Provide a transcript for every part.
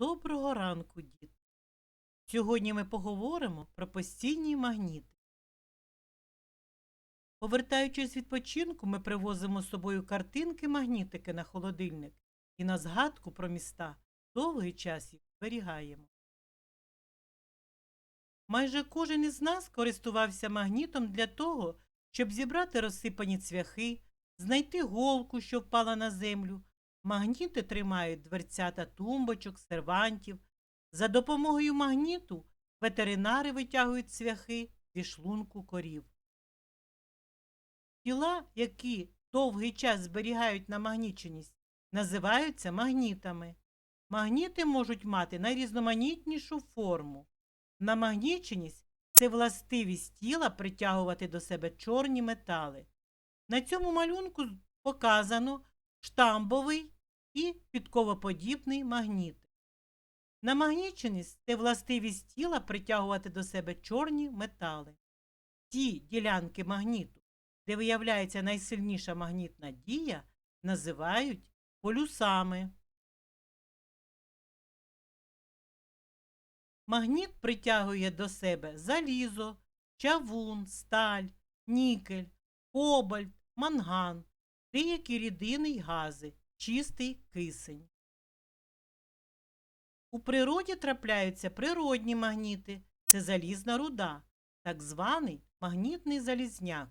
Доброго ранку, діти! Сьогодні ми поговоримо про постійні магніти. Повертаючись з відпочинку, ми привозимо з собою картинки-магнітики на холодильник і на згадку про міста довгий час їх зберігаємо. Майже кожен із нас користувався магнітом для того, щоб зібрати розсипані цвяхи, знайти голку, що впала на землю. Магніти тримають дверцята тумбочок, сервантів. За допомогою магніту ветеринари витягують цвяхи зі шлунку корів. Тіла, які довгий час зберігають намагніченість, називаються магнітами. Магніти можуть мати найрізноманітнішу форму. Намагніченість це властивість тіла притягувати до себе чорні метали. На цьому малюнку показано штамбовий і підковоподібний магніти. Намагніченість це властивість тіла притягувати до себе чорні метали. Ті ділянки магніту, де виявляється найсильніша магнітна дія, називають полюсами. Магніт притягує до себе залізо, чавун, сталь, нікель, кобальт, манган, деякі рідини й гази, чистий кисень. У природі трапляються природні магніти це залізна руда, так званий магнітний залізняк.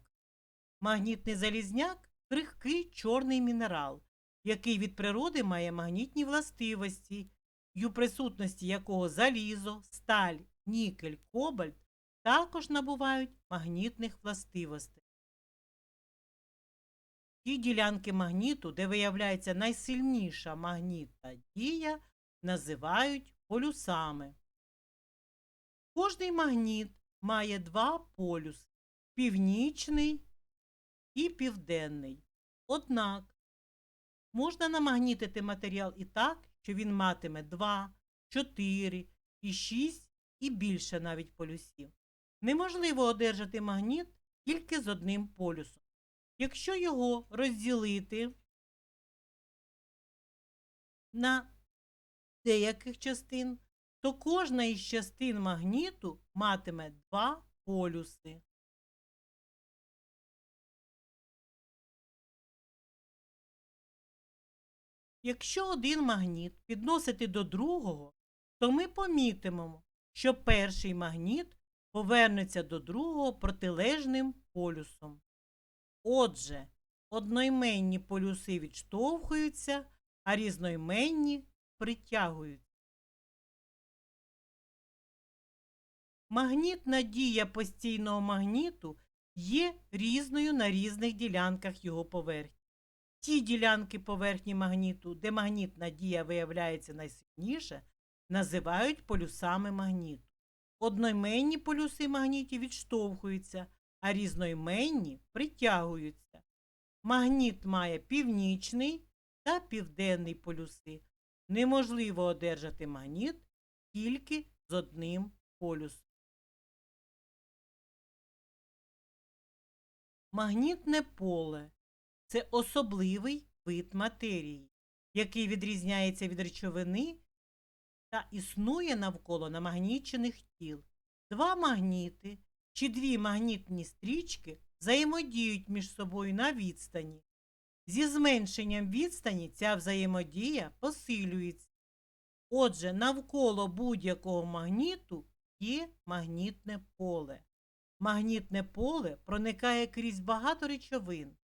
Магнітний залізняк крихкий чорний мінерал, який від природи має магнітні властивості, й у присутності якого залізо, сталь, нікель, кобальт також набувають магнітних властивостей. Ті ділянки магніту, де виявляється найсильніша магнітна дія, називають полюсами. Кожний магніт має два полюси північний і південний. Однак можна намагнітити матеріал і так, що він матиме 2, 4 і 6 і більше навіть полюсів. Неможливо одержати магніт тільки з одним полюсом. Якщо його розділити на деяких частин, то кожна із частин магніту матиме два полюси. Якщо один магніт підносити до другого, то ми помітимо, що перший магніт повернеться до другого протилежним полюсом. Отже, одноіменні полюси відштовхуються, а різноіменні притягуються. Магнітна дія постійного магніту є різною на різних ділянках його поверхні. Ті ділянки поверхні магніту, де магнітна дія виявляється найсильніше, називають полюсами магніту. Одноіменні полюси магнітів відштовхуються, а різноіменні притягуються. Магніт має північний та південний полюси. Неможливо одержати магніт тільки з одним полюсом. Магнітне поле це особливий вид матерії, який відрізняється від речовини та існує навколо намагнічених тіл. Два магніти чи дві магнітні стрічки взаємодіють між собою на відстані. Зі зменшенням відстані ця взаємодія посилюється. Отже, навколо будь-якого магніту є магнітне поле. Магнітне поле проникає крізь багато речовин.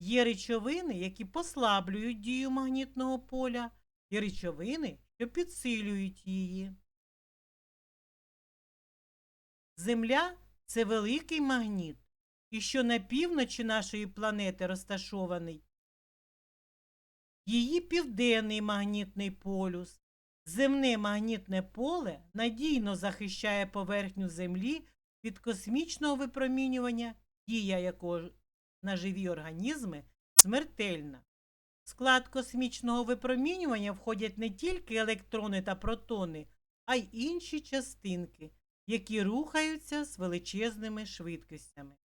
Є речовини, які послаблюють дію магнітного поля, і речовини, що підсилюють її. Земля це великий магніт, і що на півночі нашої планети розташований її південний магнітний полюс. Земне магнітне поле надійно захищає поверхню Землі від космічного випромінювання, дія якого на живі організми смертельна. В склад космічного випромінювання входять не тільки електрони та протони, а й інші частинки, які рухаються з величезними швидкостями.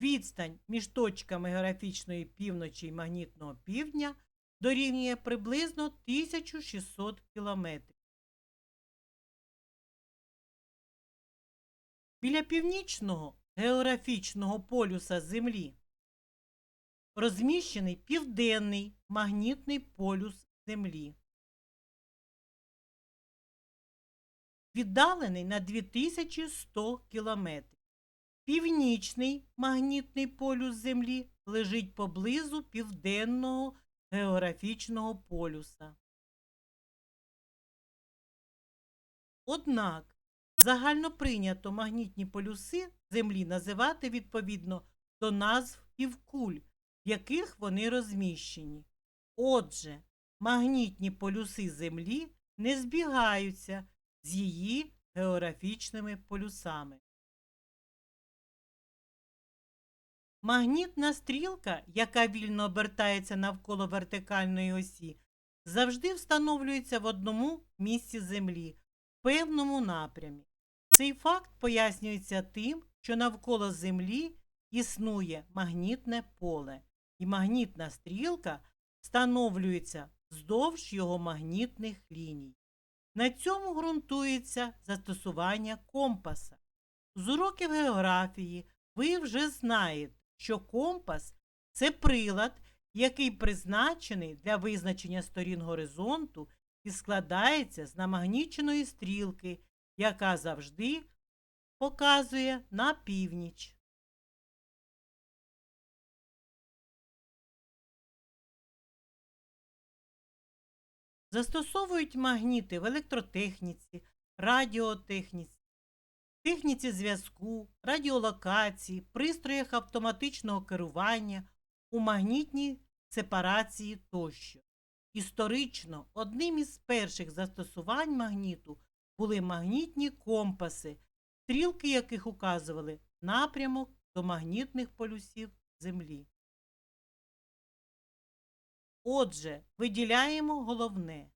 Відстань між точками географічної півночі і магнітного півдня дорівнює приблизно 1600 км. Біля північного географічного полюса Землі розміщений південний магнітний полюс Землі. Віддалений на 2100 кілометрів. Північний магнітний полюс Землі лежить поблизу південного географічного полюса. Однак загально прийнято магнітні полюси Землі називати відповідно до назв півкуль, в яких вони розміщені. Отже, магнітні полюси Землі не збігаються з її географічними полюсами. Магнітна стрілка, яка вільно обертається навколо вертикальної осі, завжди встановлюється в одному місці Землі, в певному напрямі. Цей факт пояснюється тим, що навколо Землі існує магнітне поле, і магнітна стрілка встановлюється вздовж його магнітних ліній. На цьому ґрунтується застосування компаса. З уроків географії ви вже знаєте, що компас це прилад, який призначений для визначення сторін горизонту і складається з намагніченої стрілки, яка завжди показує на північ. Застосовують магніти в електротехніці, радіотехніці, техніці зв'язку, радіолокації, пристроях автоматичного керування, у магнітній сепарації тощо. Історично одним із перших застосувань магніту були магнітні компаси, стрілки яких указували напрямок до магнітних полюсів Землі. Отже, виділяємо головне.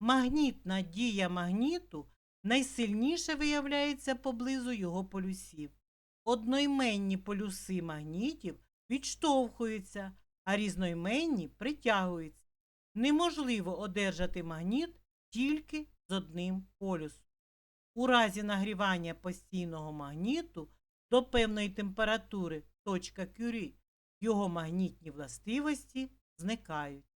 Магнітна дія магніту найсильніше виявляється поблизу його полюсів. Одноіменні полюси магнітів відштовхуються, а різноіменні притягуються. Неможливо одержати магніт тільки з одним полюсом. У разі нагрівання постійного магніту до певної температури точка Кюрі його магнітні властивості зникають.